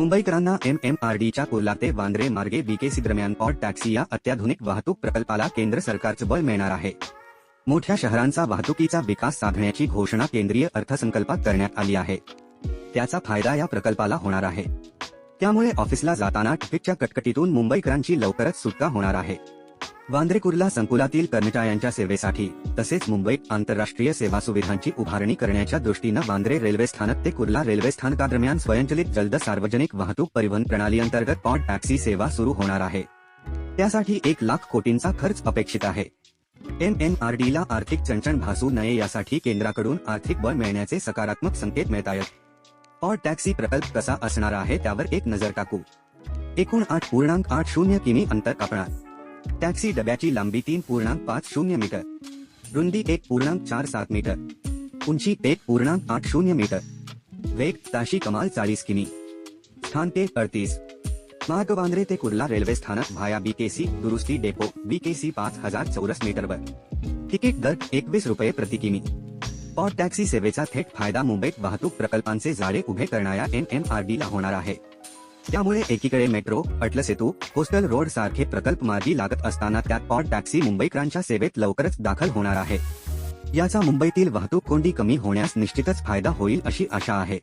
मुंबईकरांना M M R डीच्या कुर्ला ते वांद्रे मार्गे बीकेसी दरम्यान पॉट टॅक्सी या अत्याधुनिक वाहतूक प्रकल्पाला केंद्र सरकारचं बळ मिळणार आहे. मोठ्या शहरांचा वाहतुकीचा विकास साधण्याची घोषणा केंद्रीय अर्थसंकल्पात करण्यात आली आहे. त्याचा फायदा या प्रकल्पाला होणार आहे. त्यामुळे ऑफिसला जाताना ट्रॅफिकच्या कटकटीतून मुंबईकरांची लवकरच सुटका होणार आहे. वांद्रे कुर्ला संकुलातील कर्मचाऱ्यांच्या सेवेसाठी तसेच मुंबईत आंतरराष्ट्रीय सेवा सुविधांची उभारणी करण्याच्या दृष्टीनं वांद्रे रेल्वे स्थानक ते कुर्ला रेल्वे स्थानकादरम्यान स्वयंचलित जलद सार्वजनिक वाहतूक परिवहन प्रणाली अंतर्गत पॉड टॅक्सी सेवा सुरू होणार आहे. त्यासाठी एक लाख कोटींचा खर्च अपेक्षित आहे. एम एम आर ला आर्थिक चणचण भासू नये यासाठी केंद्राकडून आर्थिक बळ मिळण्याचे सकारात्मक संकेत मिळत आहेत पॉड टॅक्सी प्रकल्प कसा असणार आहे त्यावर एक नजर टाकू. एकूण आठ पूर्णांक आठ शून्य किमी अंतर कापणार. टॅक्सी डब्याची लांबी तीन पूर्णांक पाच शून्य मीटर। रुंदी एक पूर्णांक चार सात मीटर। उंची एक पूर्णांक आठ शून्य मीटर। वेग ताशी कमाल चाळीस किमी। स्थानके अडतीस। मार्ग वांद्रे ते कुर्ला रेल्वे स्थानक व्हाया बीकेसी दुरुस्ती डेपो बीकेसी पाच हज़ार चौरस मीटरवर। तिकीट दर एकवीस रुपये प्रति किमी। पॉड टॅक्सी सेवेचा थेट फ़ायदा मुंबईत वाहतूक प्रकल्पांचे जाळे उभे करणाऱ्या एम एम आर डी ला होणार आहे. त्यामुळे एकीकडे metro Atal Setu coastal road सारखे प्रकल्प मार्गी लागत असताना त्यात पॉट टॅक्सी मुंबईकरांच्या सेवेत लवकरच दाखल होणार आहे. याचा मुंबईतील वाहतूक कोंडी कमी होण्यास निश्चितच फायदा होईल अशी आशा आहे.